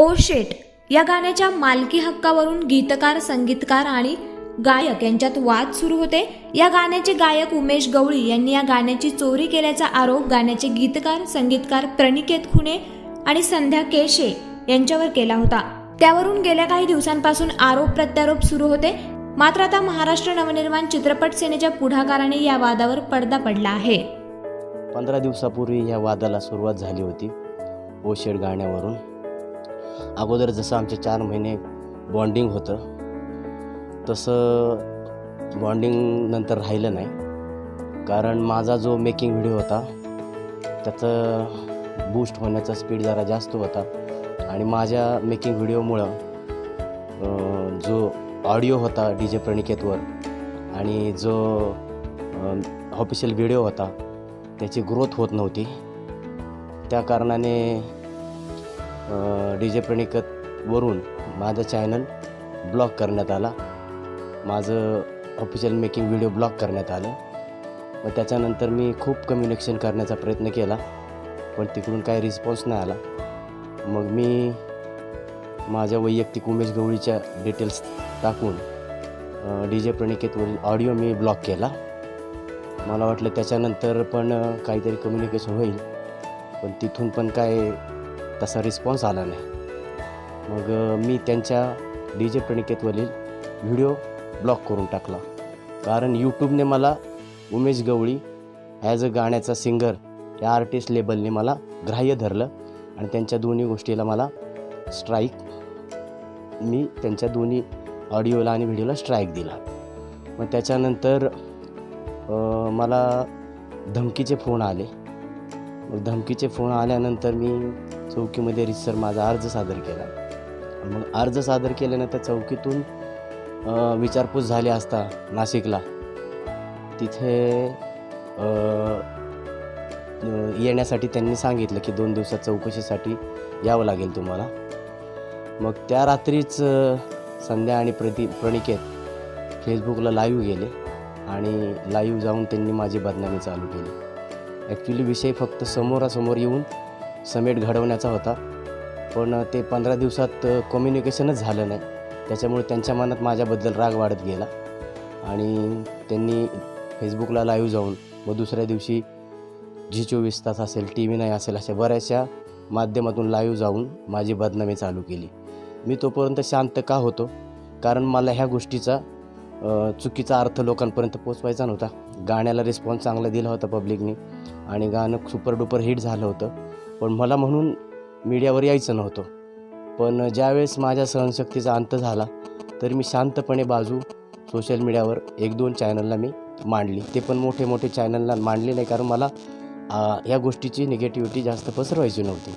ओ शेट या गाण्याच्या मालकी हक्कावरून गीतकार संगीतकार आणि गायक यांच्यात वाद सुरू होते. या गाण्याचे गायक उमेश गवळी यांनी या गाण्याची चोरी केल्याचा आरोप गाण्याचे गीतकार संगीतकार प्रणिकेत खुणे आणि संध्या केशे यांच्यावर केला होता. त्यावरून गेल्या काही दिवसांपासून आरोप प्रत्यारोप सुरू होते. मात्र आता महाराष्ट्र नवनिर्माण चित्रपट सेनेच्या पुढाकाराने या वादावर पडदा पडला आहे. पंधरा दिवसापूर्वी या वादाला सुरुवात झाली होती. ओशेड गाण्यावरून अगोदर जसं आमचे चार महिने बॉन्डिंग होतं तसं बॉन्डिंग नंतर राहिलं नाही. कारण माझा जो मेकिंग व्हिडिओ होता त्याचं बूस्ट होण्याचा स्पीड जरा जास्त होता. आणि माझ्या मेकिंग व्हिडिओमुळं जो ऑडिओ होता डी जे प्रणिकेतवर आणि जो ऑफिशियल व्हिडिओ होता त्याची ग्रोथ होत नव्हती. त्या कारणाने डी जे प्रणिकतवरून माझं चॅनल ब्लॉक करण्यात आला. माझं ऑफिशियल मेकिंग व्हिडिओ ब्लॉक करण्यात आलं. मग त्याच्यानंतर मी खूप कम्युनिकेशन करण्याचा प्रयत्न केला पण तिकडून काही रिस्पॉन्स नाही आला. मग मी माझ्या वैयक्तिक उमेश गवळीच्या डिटेल्स टाकून डी जे प्रणिकेतवरील ऑडिओ मी ब्लॉक केला. मला वाटलं त्याच्यानंतर पण काहीतरी कम्युनिकेशन होईल पण तिथून पण काय तसा रिस्पॉन्स आला नाही. मग मी त्यांच्या डी जे प्रणिकेतवरील व्हिडिओ ब्लॉक करून टाकला. कारण यूट्यूबने मला उमेश गवळी ॲज अ गाण्याचा सिंगर या आर्टिस्ट लेबलने मला ग्राह्य धरलं आणि त्यांच्या दोन्ही गोष्टीला मला स्ट्राईक मी त्यांच्या दोन्ही ऑडिओला आणि व्हिडिओला स्ट्राईक दिला. मग त्याच्यानंतर मला धमकीचे फोन आले. मग धमकीचे फोन आल्यानंतर मी चौकीमध्ये रिसर माझा अर्ज सादर केला. मग अर्ज सादर केल्यानंतर चौकीतून विचारपूस झाली असता नाशिकला. तिथे येण्यासाठी त्यांनी सांगितलं की दोन दिवसात चौकशीसाठी यावं लागेल तुम्हाला. मग त्या रात्रीच संध्या आणि प्रति प्रणिकेत फेसबुकला लाईव्ह गेले आणि लाईव्ह जाऊन त्यांनी माझी बदनामी चालू केली. ॲक्च्युली विषय फक्त समोरासमोर येऊन समेट घडवण्याचा होता. पण ते पंधरा दिवसात कम्युनिकेशनच झालं नाही. त्याच्यामुळे त्यांच्या मनात माझ्याबद्दल राग वाढत गेला. आणि त्यांनी फेसबुकला लाईव्ह जाऊन मग दुसऱ्या दिवशी झी चोवीस तास असेल टी व्ही नाही असेल अशा बऱ्याचशा माध्यमातून लाईव्ह जाऊन माझी बदनामी चालू केली. मी तोपर्यंत शांत का होतो? कारण मला ह्या गोष्टीचा चुकीचा अर्थ लोकांपर्यंत पोचवायचा नव्हता. गाण्याला रिस्पॉन्स चांगला दिला होता पब्लिकनी आणि गाणं सुपर डुपर हिट झालं होतं. पण मला म्हणून मीडियावर यायचं नव्हतं. पण ज्यावेळेस माझ्या सहनशक्तीचा अंत झाला तर मी शांतपणे बाजू सोशल मीडियावर एक दोन चॅनलला मी मांडली. ते पण मोठे मोठे चॅनलला मांडले नाही कारण मला या गोष्टीची निगेटिव्हिटी जास्त पसरवायची नव्हती.